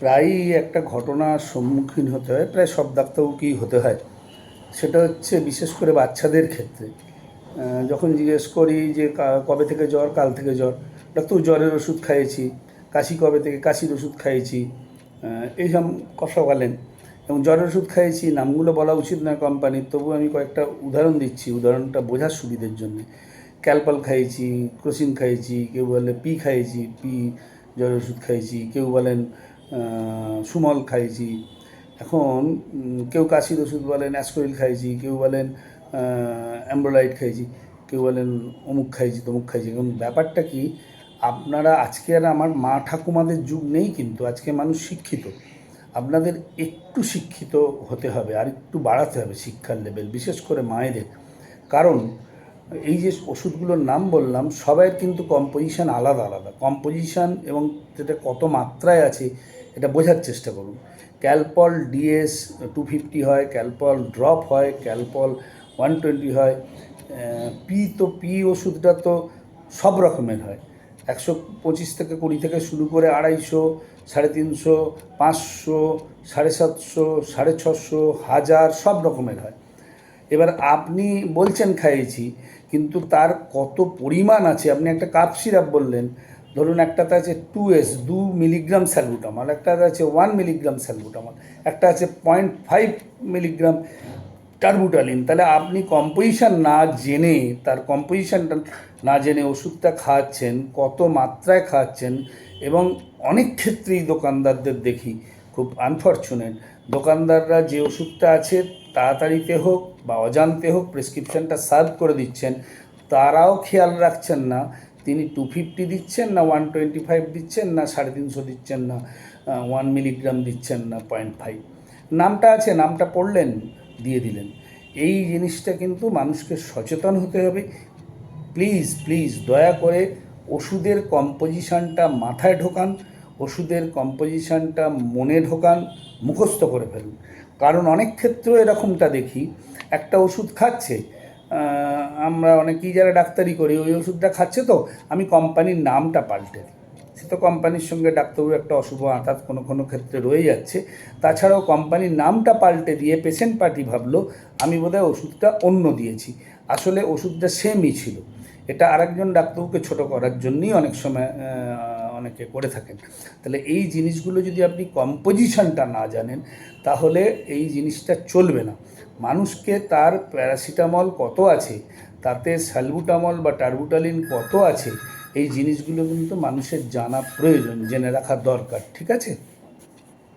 প্রায়ই একটা ঘটনার সম্মুখীন হতে হয়, প্রায় সব ডাক্তারবাবুকেই হতে হয়। সেটা হচ্ছে বিশেষ করে বাচ্চাদের ক্ষেত্রে। যখন জিজ্ঞেস করি যে কবে থেকে জ্বর, কাল থেকে জ্বর, ডাক্তার, জ্বরের ওষুধ খাইয়েছি, কাশি কবে থেকে, কাশির ওষুধ খাইয়েছি? এইসব কথা বলেন। এবং জ্বরের ওষুধ খাইয়েছি, নামগুলো বলা উচিত না কোম্পানির, তবু আমি কয়েকটা উদাহরণ দিচ্ছি, উদাহরণটা বোঝার সুবিধের জন্য। ক্যালপাল খাইয়েছি, ক্রোসিন খাইয়েছি, কেউ বলে পি খাইয়েছি, পি, জ্বরের ওষুধ খাইয়েছি, কেউ বলেন সুমল খাইয়েছি এখন কেউ কাশির ওষুধ বলেন, অ্যাসকোরিল খাইয়েছি কেউ বলেন অ্যাম্ব্রোলাইট খাইয়েছি কেউ বলেন, অমুক খাইয়েছি তমুক খাইছি এখন ব্যাপারটা কি, আপনারা আজকে আর আমার মা ঠাকুমাদের যুগ নেই কিন্তু আজকে মানুষ শিক্ষিত। আপনাদের একটু শিক্ষিত হতে হবে আর একটু বাড়াতে হবে শিক্ষার লেভেল বিশেষ করে মায়েদের। কারণ এই যে ওষুধগুলোর নাম বললাম, সবাইয়ের কিন্তু কম্পোজিশান আলাদা আলাদা। কম্পোজিশান এবং যেটা কত মাত্রায় আছে, এটা বোঝার চেষ্টা করুন। ক্যালপল ডিএস টু ফিফটি হয় ক্যালপল ড্রপ হয় ক্যালপল ওয়ান টোয়েন্টি হয় পি তো পি ওষুধটা তো সব রকমের হয়। একশো পঁচিশ থেকে কুড়ি থেকে শুরু করে আড়াইশো, সাড়ে তিনশো, পাঁচশো, সাড়ে সাতশো, সাড়ে ছশো, হাজার সব রকমের হয়। এবার আপনি বলছেন খাইয়েছি কিন্তু তার কত পরিমাণ আছে? আপনি একটা কাপ সিরাপ বললেন, ধরুন একটাতে আছে টু এস দু মিলিগ্রাম স্যালবুটামল একটাতে আছে ওয়ান মিলিগ্রাম স্যালবুটামল একটা আছে পয়েন্ট ফাইভ মিলিগ্রাম টার্বুটালিন তাহলে আপনি কম্পোজিশন না জেনে, তার কম্পোজিশনটা না জেনে ওষুধটা খাওয়াচ্ছেন কত মাত্রায় খাওয়াচ্ছেন এবং অনেক ক্ষেত্রেই দোকানদারদের দেখি, খুব আনফর্চুনেট দোকানদাররা যে ওষুধটা আছে তাড়াতাড়িতে হোক বা অজান্তে হোক প্রেসক্রিপশনটা সার্ভ করে দিচ্ছেন, তারাও খেয়াল রাখছেন না। তিনি টু ফিফটি দিচ্ছেন না ওয়ান টোয়েন্টি ফাইভ দিচ্ছেন না, সাড়ে তিনশো দিচ্ছেন না ওয়ান মিলিগ্রাম দিচ্ছেন না পয়েন্ট ফাইভ নামটা আছে, নামটা পড়লেন, দিয়ে দিলেন। এই জিনিসটা কিন্তু মানুষকে সচেতন হতে হবে। প্লিজ প্লিজ, দয়া করে ওষুধের কম্পোজিশনটা মাথায় ঢোকান। ওষুধের কম্পোজিশনটা মনে ঢোকান, মুখস্থ করে ফেলুন। কারণ অনেক ক্ষেত্রেও এরকমটা দেখি, একটা ওষুধ খাচ্ছে আমরা অনেকেই যারা ডাক্তারি করি, ওই ওষুধটা খাচ্ছে তো, আমি কোম্পানির নামটা পাল্টে দিই। সে তো কোম্পানির সঙ্গে ডাক্তারবাবু একটা অশুভ আঘাত কোনো কোনো ক্ষেত্রে রয়ে যাচ্ছে। তাছাড়াও কোম্পানির নামটা পাল্টে দিয়ে পেশেন্ট পার্টি ভাবলো, আমি বোধহয় ওষুধটা অন্য দিয়েছি। আসলে ওষুধটা সেমই ছিল। এটা আরেকজন ডাক্তারবাবুকে ছোট করার জন্যই অনেক সময় অনেকে করে থাকেন। তাহলে এই জিনিসগুলো যদি আপনি কম্পোজিশনটা না জানেন, তাহলে এই জিনিসটা চলবে না। মানুষকে তার প্যারাসিটামল কত আছে, তাতে স্যালবুটামল বা টার্বুটালিন কত আছে, এই জিনিসগুলো কিন্তু মানুষের জানা প্রয়োজন, জেনে রাখা দরকার, ঠিক আছে?